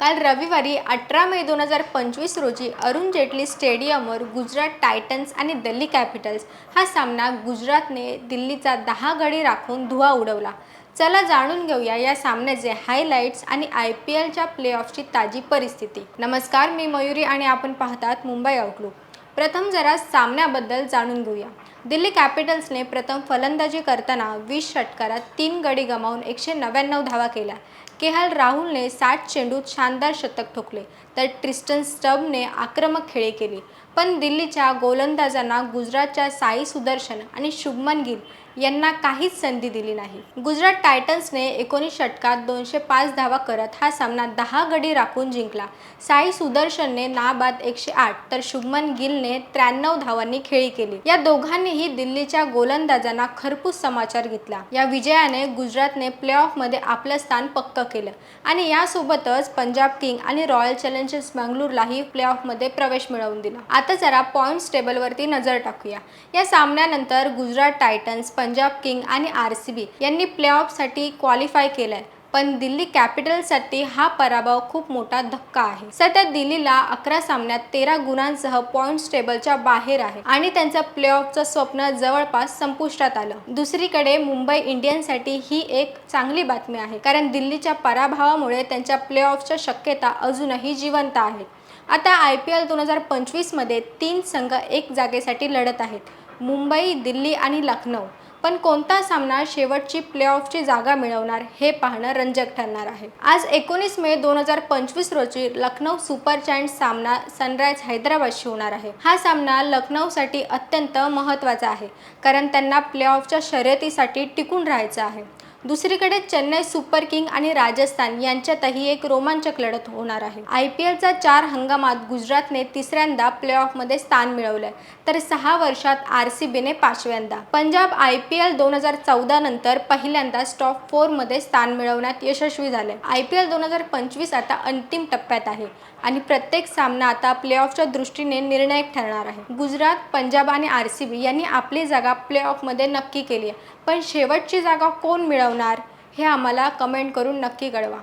काल रविवारी अठरा मे दोन हजार पंचवीस रोजी अरुण जेटली स्टेडियमवर गुजरात टायटन्स आणि दिल्ली कॅपिटल्स हा सामना गुजरातने दिल्लीचा दहा गडी राखून धुवा उडवला. चला जाणून घेऊया या सामन्याचे हायलाईट्स आणि आय पी एलच्या प्लेऑफची ताजी परिस्थिती. नमस्कार मी मयुरी आणि आपण पाहतात मुंबई आउटलुक प्रथम जरा सामन्याबद्दल जाणून घेऊया. दिल्ली कॅपिटल्सने प्रथम फलंदाजी करताना वीस षटकारात तीन गडी गमावून एकशे नव्याण्णव धावा केल्या. के एल राहुलने साठ चेंडूत शानदार शतक ठोकले तर ट्रिस्टन स्टबने आक्रमक खेळी केली. पण दिल्लीच्या गोलंदाजांना गुजरातच्या साई सुदर्शन आणि शुभमन गिल यांना काहीच संधी दिली नाही. गुजरात टायटन्सने एकोणीस षटकात दोनशे पाच धावा करत हा सामना दहा गडी राखून जिंकला. साई सुदर्शनने नाबाद एकशे आठ तर शुभमन गिलने त्र्याण्णव धावांनी खेळी केली. या दोघांनीही दिल्लीच्या गोलंदाजांना खरपूस समाचार घेतला. या विजयाने गुजरातने प्लेऑफमध्ये आपलं स्थान पक्क केलं आणि यासोबतच पंजाब किंग आणि रॉयल चॅलेंजर्स बंगळुरूलाही प्लेऑफमध्ये प्रवेश मिळवून दिला. आता जरा पॉईंट्स टेबलवरती नजर टाकूया. या सामन्यानंतर गुजरात टायटन्स पंजाब किंग आणि आर सी बी यांनी प्लेऑफसाठी क्वालिफाय केलंय. पण दिल्ली कॅपिटल्ससाठी हा पराभव खूप मोठा धक्का आहे. सध्या दिल्लीला अकरा सामन्यात तेरा गुणांसह पॉईंट्स टेबलच्या बाहेर आहे आणि त्यांचं प्लेऑफचं स्वप्न जवळपास संपुष्टात आलं. दुसरीकडे मुंबई इंडियन्ससाठी ही एक चांगली बातमी आहे. कारण दिल्लीच्या पराभवामुळे त्यांच्या प्लेऑफच्या शक्यता अजूनही जिवंत आहेत. आता आय पी एल दोन हजार पंचवीसमध्ये तीन संघ एक जागेसाठी लढत आहेत. मुंबई दिल्ली आणि लखनौ. पण कोणता सामना शेवटची प्लेऑफची जागा मिळवणार हे पाहणं रंजक ठरणार आहे. आज एकोणीस मे दोन हजार पंचवीस रोजी लखनौ सुपर जायंट्स सामना सनरायझ हैदराबादशी होणार आहे. हा सामना लखनौसाठी अत्यंत महत्त्वाचा आहे कारण त्यांना प्लेऑफच्या शर्यतीसाठी टिकून राहायचं आहे. दुसरीकडे चेन्नई सुपर किंग आणि राजस्थान यांच्यातही एक रोमांचक लढत होणार आहे. आय पी एलचा चार हंगामात गुजरातने तिसऱ्यांदा प्लेऑफमध्ये स्थान मिळवलंय. तर सहा वर्षात आर सी बीने पाचव्यांदा. पंजाब आय पी एल दोन हजार चौदा नंतर पहिल्यांदा टॉप फोरमध्ये स्थान मिळवण्यात यशस्वी झाले. आय पी एल दोन हजार पंचवीस आता अंतिम टप्प्यात आहे आणि प्रत्येक सामना आता प्लेऑफच्या दृष्टीने निर्णायक ठरणार आहे. गुजरात पंजाब आणि आर सी बी यांनी आपली जागा प्लेऑफमध्ये नक्की केली आहे. पण शेवटची जागा कोण मिळवणार हे आम्हाला कमेंट करून नक्की कळवा.